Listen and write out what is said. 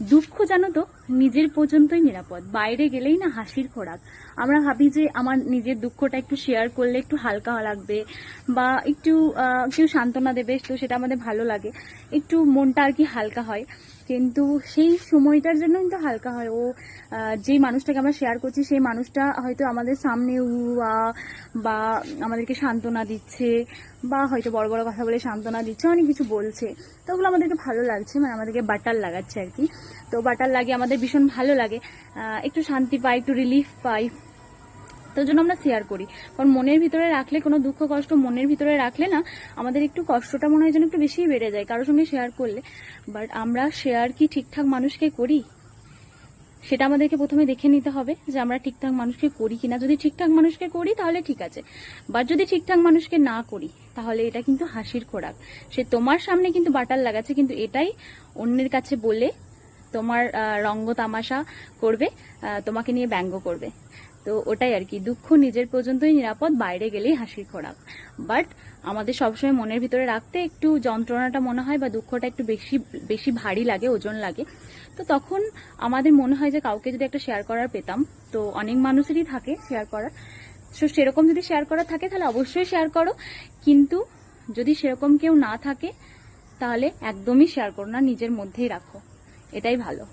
দুঃখ জানো তো, নিজের পর্যন্তই নিরাপদ। বাইরে গেলেই না হাসির খোরাক। আমরা ভাবি যে আমার নিজের দুঃখটা একটু শেয়ার করলে একটু হালকা লাগবে বা একটু কেউ সান্ত্বনা দেবে, তো সেটা আমাদের ভালো লাগে। একটু মনটা আর কি হালকা হয়। কিন্তু সেই সময়টার জন্য কিন্তু হালকা হয়। ও আহ, যে মানুষটাকে আমরা শেয়ার করছি সেই মানুষটা হয়তো আমাদের সামনে উ আ বা আমাদেরকে সান্ত্বনা দিচ্ছে বা হয়তো বড় বড় কথা বলে সান্ত্বনা দিচ্ছে অনেক কিছু বলছে। তো ওগুলো আমাদেরকে ভালো লাগছে মানে আমাদেরকে বাটার লাগাচ্ছে আর কি। তো বাটার লাগে আমাদের ভীষণ ভালো লাগে। একটু শান্তি পাই একটু রিলিফ পাই। তো জন্য আমরা শেয়ার করি। কারণ মনের ভিতরে রাখলে, কোনো দুঃখ, কষ্ট মনের ভিতরে রাখলে না, আমাদের একটু কষ্টটা মনে হয় যেন একটু বেশিই বেড়ে যায় কারোর সঙ্গে শেয়ার করলে। বাট আমরা শেয়ার কি ঠিকঠাক মানুষকে করি? সেটা আমাদেরকে প্রথমে দেখে নিতে হবে যে আমরা ঠিকঠাক মানুষকে করি কিনা। যদি ঠিকঠাক মানুষকে করি, তাহলে ঠিক আছে। বাট যদি ঠিকঠাক মানুষকে না করি, তাহলে এটা কিন্তু হাসির খোরাক। সে তোমার সামনে কিন্তু বাটার লাগাচ্ছে, কিন্তু এটাই অন্যের কাছে বলে তোমার রঙ্গ তামাশা করবে তোমাকে নিয়ে ব্যঙ্গ করবে। তো ওটাই আর কি, দুঃখ নিজের পর্যন্তই নিরাপদ, বাইরে গেলেই হাসির খোরাক। বাট আমাদের সবসময় মনের ভিতরে রাখতে একটু যন্ত্রণাটা মনে হয় বা দুঃখটা একটু বেশি বেশি ভারী লাগে, ওজন লাগে। তো তখন আমাদের মনে হয় যে কাউকে যদি একটা শেয়ার করার পেতাম, তো অনেক মানুষেরই থাকে শেয়ার করার। সো সেরকম যদি শেয়ার করার থাকে, তাহলে অবশ্যই শেয়ার করো। কিন্তু যদি সেরকম কেউ না থাকে, তাহলে একদমই শেয়ার করো না, নিজের মধ্যেই রাখো। এটাই ভালো।